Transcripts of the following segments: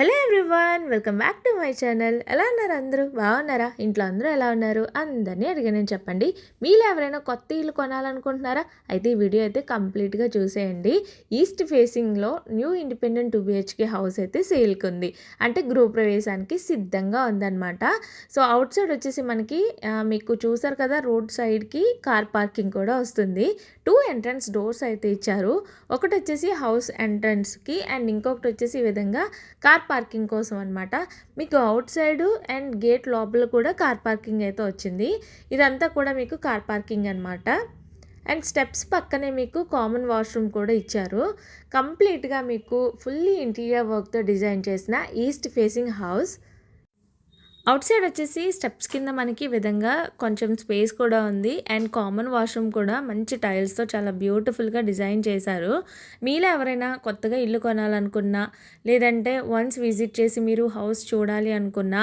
Hello everyone welcome back to my channel ఎలా ఉన్నారు అందరూ? బాగున్నారా? ఇంట్లో అందరూ ఎలా ఉన్నారు? అందరినీ అడిగానని చెప్పండి. మీలో ఎవరైనా కొత్త ఇల్లు కొనాలనుకుంటున్నారా? అయితే ఈ వీడియో అయితే కంప్లీట్గా చూసేయండి. ఈస్ట్ ఫేసింగ్లో new independent two BHK house అయితే సేల్కి ఉంది. అంటే గృహప్రవేశానికి సిద్ధంగా ఉందన్నమాట. సో అవుట్ సైడ్ వచ్చేసి మనకి మీకు చూసారు కదా రోడ్ సైడ్కి కార్ పార్కింగ్ కూడా వస్తుంది. టూ ఎంట్రన్స్ డోర్స్ అయితే ఇచ్చారు. ఒకటి వచ్చేసి హౌస్ ఎంట్రన్స్కి అండ్ ఇంకొకటి వచ్చేసి ఈ విధంగా కార్ పార్కింగ్ కోసం అనమాట మీకు అవుట్ సైడ్ అండ్ గేట్ లోపల కూడా కార్ పార్కింగ్ అయితే వచ్చింది. ఇదంతా కూడా మీకు కార్ పార్కింగ్ అనమాట అండ్ స్టెప్స్ పక్కనే మీకు కామన్ వాష్రూమ్ కూడా ఇచ్చారు. కంప్లీట్గా మీకు ఫుల్లీ ఇంటీరియర్ వర్క్తో డిజైన్ చేసిన east facing house. Outside వచ్చేసి స్టెప్స్ కింద మనకి విధంగా కొంచెం స్పేస్ కూడా ఉంది. అండ్ కామన్ వాష్రూమ్ కూడా మంచి టైల్స్తో చాలా బ్యూటిఫుల్గా డిజైన్ చేశారు. మీలో ఎవరైనా కొత్తగా ఇల్లు కొనాలనుకున్నా లేదంటే వన్స్ విజిట్ చేసి మీరు హౌస్ చూడాలి అనుకున్నా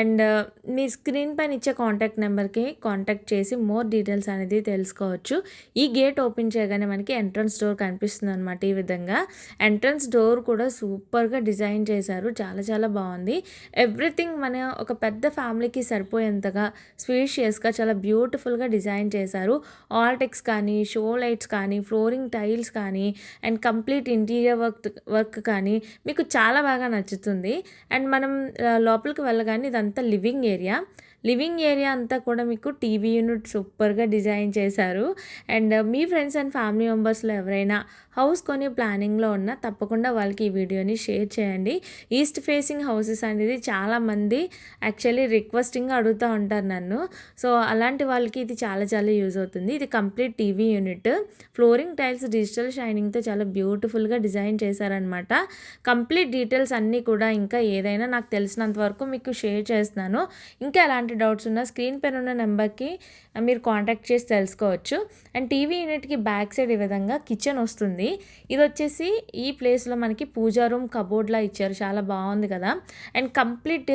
అండ్ uh, మీ స్క్రీన్ పైన ఇచ్చే కాంటాక్ట్ నెంబర్కి కాంటాక్ట్ చేసి మోర్ డీటెయిల్స్ అనేది తెలుసుకోవచ్చు. ఈ గేట్ ఓపెన్ చేయగానే మనకి ఎంట్రన్స్ డోర్ కనిపిస్తుంది అనమాట ఈ విధంగా. ఎంట్రన్స్ డోర్ కూడా సూపర్గా డిజైన్ చేశారు. చాలా చాలా బాగుంది. ఎవ్రీథింగ్ మన ఒక పెద్ద ఫ్యామిలీకి సరిపోయేంతగా స్పేషియస్గా చాలా బ్యూటిఫుల్గా డిజైన్ చేశారు. ఆల్టెక్స్ కానీ షో లైట్స్ కానీ ఫ్లోరింగ్ టైల్స్ కానీ and complete interior work work కానీ మీకు చాలా బాగా నచ్చుతుంది. అండ్ మనం లోపలికి వెళ్ళగానే ఇదంతా లివింగ్ ఏరియా. లివింగ్ ఏరియా అంతా కూడా మీకు టీవీ యూనిట్ సూపర్గా డిజైన్ చేశారు. అండ్ మీ ఫ్రెండ్స్ అండ్ ఫ్యామిలీ మెంబర్స్లో ఎవరైనా హౌస్ కొని ప్లానింగ్లో ఉన్నా తప్పకుండా వాళ్ళకి ఈ వీడియోని షేర్ చేయండి. ఈస్ట్ ఫేసింగ్ హౌసెస్ అనేది చాలామంది యాక్చువల్లీ రిక్వెస్టింగ్ అడుగుతూ ఉంటారు నన్ను. సో అలాంటి వాళ్ళకి ఇది చాలా చాలా యూజ్ అవుతుంది. ఇది complete TV unit. Flooring tiles digital షైనింగ్తో చాలా బ్యూటిఫుల్గా డిజైన్ చేశారనమాట కంప్లీట్ డీటెయిల్స్ అన్నీ కూడా ఇంకా ఏదైనా నాకు తెలిసినంత వరకు మీకు షేర్ చేస్తున్నాను. ఇంకా ఎలాంటి డౌట్స్ ఉన్నా స్క్రీన్ పైన ఉన్న నెంబర్కి మీరు కాంటాక్ట్ చేసి తెలుసుకోవచ్చు. అండ్ టీవీ యూనిట్కి బ్యాక్ సైడ్ ఈ విధంగా కిచెన్ వస్తుంది. ఇది వచ్చేసి ఈ ప్లేస్లో మనకి పూజా రూమ్ కబోర్డ్లా ఇచ్చారు. చాలా బాగుంది కదా. అండ్ కంప్లీట్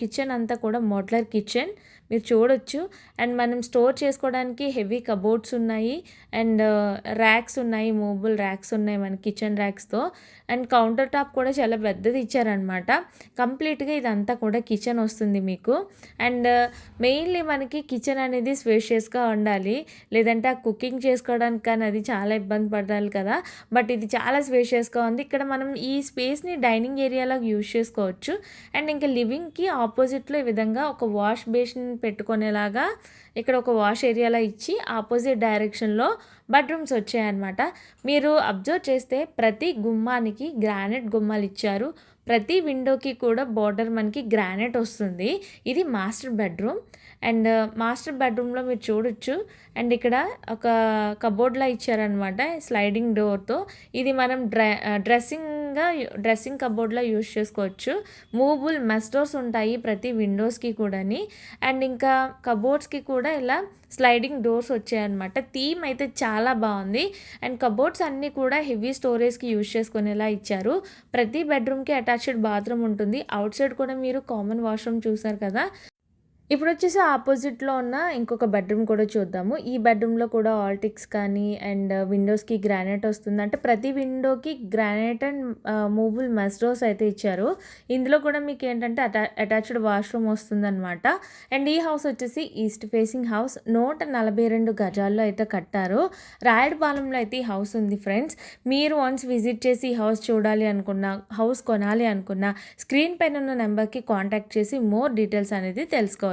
కిచెన్ అంతా కూడా మోడ్లర్ కిచెన్. మీరు చూడొచ్చు. అండ్ మనం స్టోర్ చేసుకోవడానికి హెవీ కబోర్డ్స్ ఉన్నాయి. అండ్ ర్యాక్స్ ఉన్నాయి. మూవబుల్ ర్యాక్స్ ఉన్నాయి మన కిచెన్ ర్యాక్స్తో. అండ్ కౌంటర్ టాప్ కూడా చాలా పెద్దది ఇచ్చారనమాట కంప్లీట్గా ఇదంతా కూడా కిచెన్ వస్తుంది మీకు. అండ్ మెయిన్లీ మనకి కిచెన్ అనేది స్పేషియస్గా ఉండాలి. లేదంటే ఆ కుకింగ్ చేసుకోవడానికి కానీ అది చాలా ఇబ్బంది పడాలి కదా. బట్ ఇది చాలా స్పేషియస్గా ఉంది. ఇక్కడ మనం ఈ స్పేస్ని డైనింగ్ ఏరియాలో యూజ్ చేసుకోవచ్చు. అండ్ ఇంకా లివింగ్కి ఆపోజిట్లో ఈ విధంగా ఒక వాష్ బేసిన్ పెట్టుకునేలాగా ఇక్కడ ఒక వాష్ ఏరియాలో ఇచ్చి ఆపోజిట్ డైరెక్షన్లో బెడ్రూమ్స్ వచ్చాయన్నమాట. మీరు అబ్జర్వ్ చేస్తే ప్రతి గుమ్మానికి గ్రానైట్ గుమ్మాలు ఇచ్చారు. ప్రతి విండోకి కూడా బార్డర్ మనకి గ్రానైట్ వస్తుంది. ఇది మాస్టర్ బెడ్రూమ్ అండ్ మాస్టర్ బెడ్రూమ్లో మీరు చూడొచ్చు. అండ్ ఇక్కడ ఒక కబోర్డ్లా ఇచ్చారనమాట స్లైడింగ్ డోర్తో ఇది మనం డ్రె uh, డ్రెస్సింగ్గా డ్రెస్సింగ్ కబోర్డ్లో యూస్ చేసుకోవచ్చు. మూవబుల్ మెస్టోర్స్ ఉంటాయి ప్రతి విండోస్కి కూడాని. అండ్ ఇంకా కబోర్డ్స్కి కూడా ఇలా స్లైడింగ్ డోర్స్ వచ్చాయన్నమాట. థీమ్ అయితే చాలా బాగుంది. అండ్ కబోర్డ్స్ అన్నీ కూడా హెవీ స్టోరేజ్కి యూజ్ చేసుకునేలా ఇచ్చారు. ప్రతి బెడ్రూమ్కి అటాచ్డ్ బాత్రూమ్ ఉంటుంది. అవుట్ సైడ్ కూడా మీరు కామన్ వాష్రూమ్ చూసారు కదా. ఇప్పుడు వచ్చేసి ఆపోజిట్లో ఉన్న ఇంకొక బెడ్రూమ్ కూడా చూద్దాము. ఈ బెడ్రూమ్లో కూడా ఆల్టిక్స్ కానీ అండ్ విండోస్కి గ్రానైట్ వస్తుంది. అంటే ప్రతి విండోకి granite and movable mesh doors అయితే ఇచ్చారు. ఇందులో కూడా మీకు ఏంటంటే అటా అటాచ్డ్ వాష్రూమ్ వస్తుందన్నమాట. అండ్ ఈ హౌస్ వచ్చేసి ఈస్ట్ ఫేసింగ్ హౌస్. నూట నలభై రెండు గజాల్లో అయితే కట్టారు. రాయడపాలెంలో అయితే ఈ హౌస్ ఉంది ఫ్రెండ్స్. మీరు వన్స్ విజిట్ చేసి ఈ హౌస్ చూడాలి అనుకున్నా హౌస్ కొనాలి అనుకున్నా స్క్రీన్ పైన ఉన్న నెంబర్కి కాంటాక్ట్ చేసి మోర్ డీటెయిల్స్ అనేది తెలుసుకోవచ్చు.